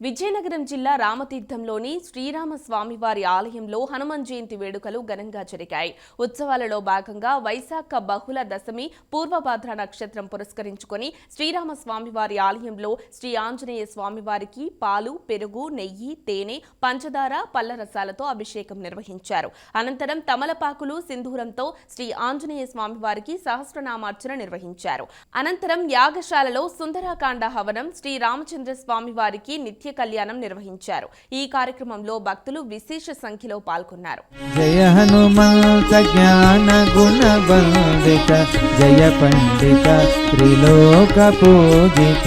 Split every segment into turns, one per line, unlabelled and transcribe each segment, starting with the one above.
విజయనగరం జిల్లా రామతీర్థంలోని శ్రీరామ స్వామివారి ఆలయంలో హనుమాన్ జయంతి వేడుకలు ఘనంగా జరిగాయి. ఉత్సవాలలో భాగంగా వైశాఖ బహుళ దశమి పూర్వభాద్ర నక్షత్రం పురస్కరించుకొని శ్రీరామ స్వామివారి ఆలయంలో శ్రీ ఆంజనేయ స్వామివారికి పాలు పెరుగు నెయ్యి తేనె పంచదార పళ్ళ రసాలతో అభిషేకం నిర్వహించారు. అనంతరం తమలపాకులు సింధూరంతో శ్రీ ఆంజనేయ స్వామివారికి సహస్రనామార్చన నిర్వహించారు. అనంతరం యాగశాలలో సుందరాకాండ హవనం శ్రీ రామచంద్ర స్వామివారికి నిత్య నిత్య కళ్యాణం నిర్వహించారు. ఈ కార్యక్రమంలో భక్తులు విశేష సంఖ్యలో పాల్గొన్నారు.
జయ హనుమంత జ్ఞాన గుణ వందిత జయ పండిత త్రిలోక పూజిత.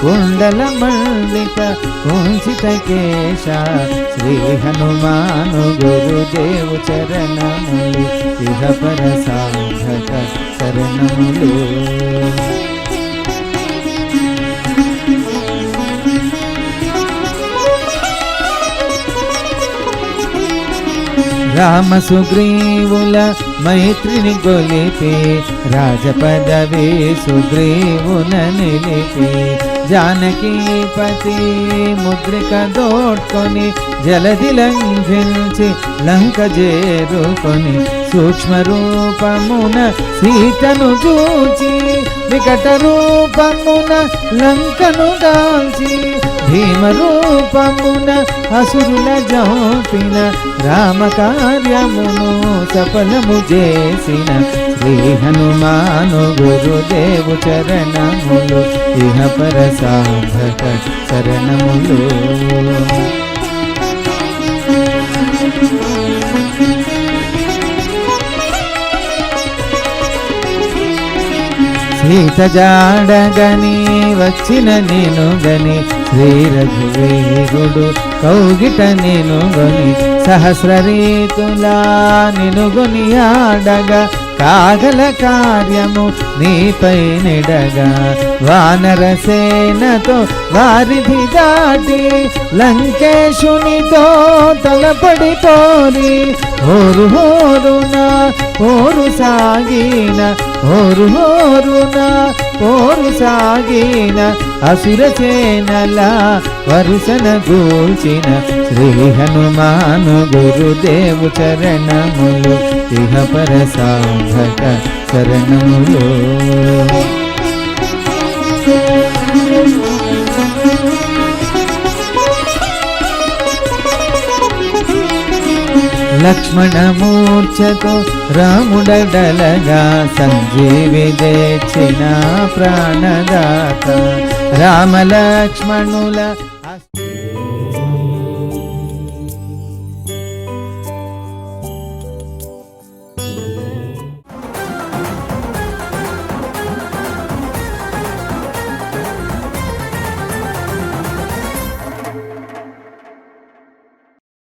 కుండల మల్లిక కుంచిత కేశ శ్రీ హనుమాను గురుదేవు చరణములు ఇహ పర సాధక శరణములు రామ సుగ్రీవుల మైత్రిని గొలిపి రాజపదవి సుగ్రీవున నిలిపి జానకీపతి ముద్రిక దోడ్కొని జలది లంఘించి లంక చేరుకొని సూక్ష్మ రూపమున సీతను చూచి వికట రూపమున లంకను దాల్చి భీమ రూపమున అసురుల జోపిన రామ కార్యమును సఫలము చేసిన శ్రీ హనుమాను గురుదేవు చరణములు ఇహ పర సాధక శరణములు సీత జాడగని వచ్చిన నేను గని శ్రీ రఘువీరుడు కౌగిట నేను గని సహస్ర రీతులా నిను గుని ఆడగా కాగల కార్యము నీపై నిడగా వానర సేనతో వారిధి దాటి లంకేశునితో తలపడి పోరి హోరు హోరున పోరు సాగిన హోరు హోరున ఓరు సాగిన అసుర సేనల వరుసన గూల్చిన శ్రీ హనుమాను గురుదేవు చరణములు ఇహ పర సాధక శరణములు లక్ష్మణ రాముడలగా సంజీవి తెచ్చిన ప్రాణదాత రామ లక్ష్మణుల